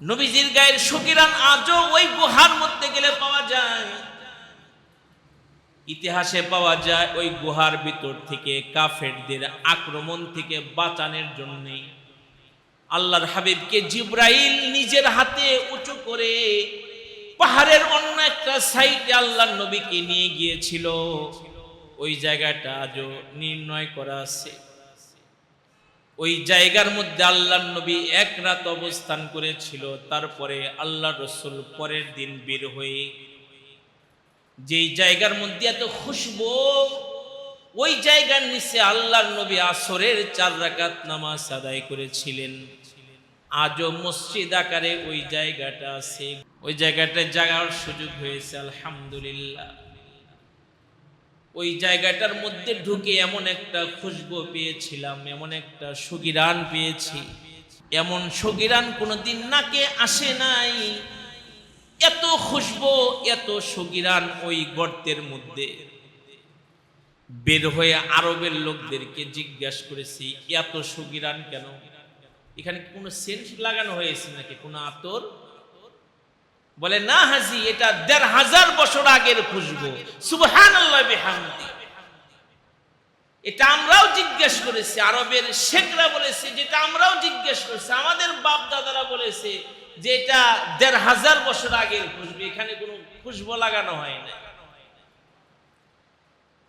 নবীজির গায়ের সকিরান আজও ওই গুহার মধ্যে গেলে পাওয়া যায়। ইতিহাসে পাওয়া যায় ওই গুহার ভিতর থেকে কাফেরদের আক্রমণ থেকে বাঁচানোর জন্যে। আল্লাহর হাবিবকে জিব্রাইল নিজের হাতে উঁচু করে পাহাড়ের অন্য একটা সাইডে আল্লাহর নবীকে নিয়ে গিয়েছিল। ওই জায়গাটা আজও নির্ণয় করা আছে। ওই জায়গার মধ্যে আল্লাহর নবী এক রাত অবস্থান করেছিল, তারপরে আল্লাহ রসুল পরের দিন বের হয়ে যেই জায়গার মধ্যে এত খুশবু, ওই জায়গার নিচে আল্লাহর নবী আসরের চার রাকাত নামাজ আদায় করেছিলেন। আজও মসজিদ আকারে ওই জায়গাটা আছে। ওই জায়গাটা জাগার সুযোগ হয়েছে, আলহামদুলিল্লাহ। ওই জায়গাটার মধ্যে ঢুকে এমন একটা খুশবু পেয়েছিলাম, এমন একটা সুগিরান পেয়েছি। এমন সুগিরান কোনোদিন নাকে আসে নাই। এত খুশবু, এত সুগিরান ওই গর্তের মধ্যে। বের হয়ে আরবের লোকদেরকে জিজ্ঞাসা করেছি, এত সুগিরান কেন? এখানে কোনো সেন্ট লাগানো হয়েছে নাকি? কোনো আতর? বলে, না হাজি, এটা দেড় হাজার বছর আগের খুশবু। সুবহান এটা আমরাও জিজ্ঞেস করেছি, আরবের শেখরা বলেছে, যেটা আমরাও জিজ্ঞেস করেছি, আমাদের বাপ দাদারা বলেছে যে এটা দেড় হাজার বছর আগের খুশবু, এখানে কোনো খুশবু লাগানো হয় না